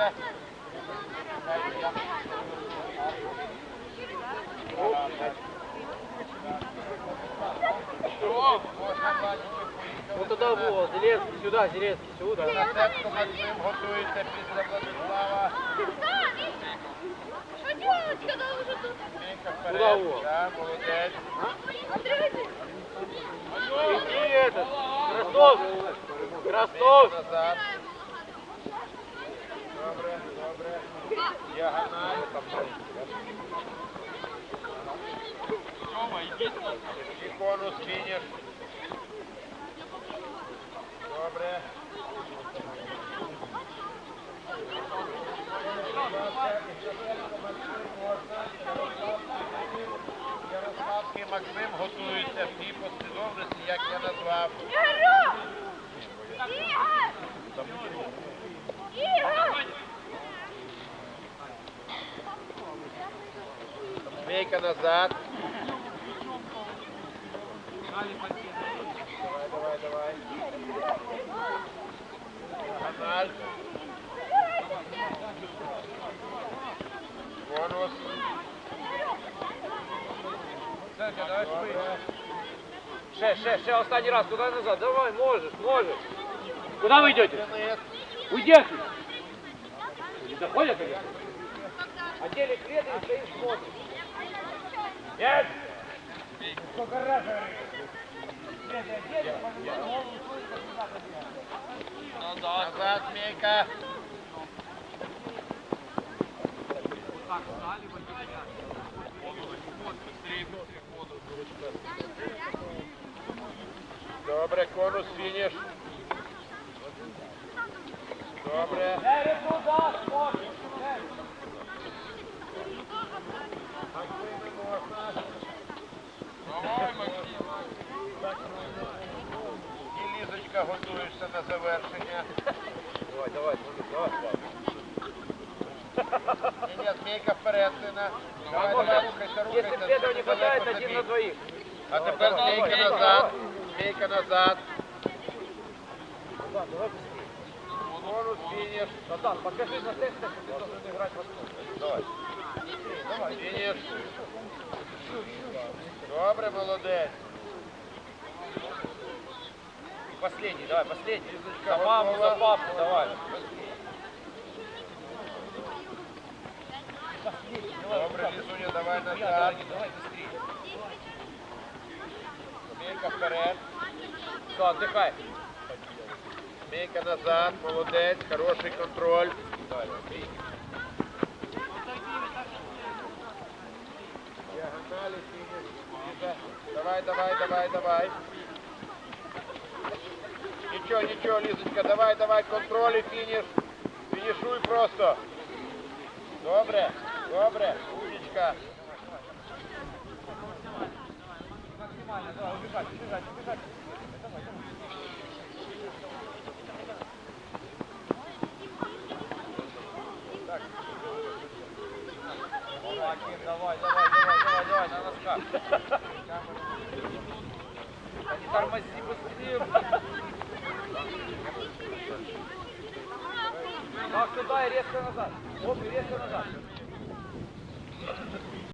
буде. О, можна бачити, поїхали. Вот туда было, Зеленский, сюда, Зеленский, сюда. Стецько Максим готується після Владислава. Что делать, когда уже тут? Змійка Куда вперед. во? Да, молодець. Андрей, Иди этот, Красновский, Красновский. Добре. Діагональ. І конус фініш. Добре. Ярославський Максим готується в тій послідовності, як я назвав. Змейка назад. Давай, давай, давай. Каналь. Бонус. Ще, ще, ще останній раз, туда назад, давай, можешь, можешь. Куда вы идете? Уйди! Не доходят они? Отдельный клет и стоишь смотришь. Нет! Сколько раз говорю? Клет отдельно, можно голову слышать, как туда побежать. Назад, змейка. Добре, конус фініш. Добре. Левый туда, готуєшся на завершення. Давай, давай, давай, давай. Ні, ні, змійка вперед, сина. Давай, Можно, давай, рухайся, если рухайся. клетов не Далеко хватает, забіг. один на двоих. А тепер Давай, змійка давай, назад. давай. Змійка назад. Назад, давай быстрее. Конус фініш. Назад, покажи на тесте, что ты должен играть в основу. Давай. Давай. Фініш. Добре, молодець. Последний, давай, последний. Лізочка За маму, готова. за папу, давай. Добре, Лізуня, давай Я, назад. давай, давай быстрее. Змійка вперед. Все, отдыхай. Змійка назад. Молодець. Хороший контроль. Діагоналі, фініш. Ліза. Давай, давай, давай, давай. Нічого, нічого, Лізочка, давай, давай, контроль і фініш. Фінішуй просто. Добре, добре, умничка. Максимально, давай, убежать, убежать, убежать. Давай, давай. Давай, Кир, давай, давай, давай, давай, давай, на носках. Не тормози быстрее. Так, туда и резко назад. Оп, и резко назад.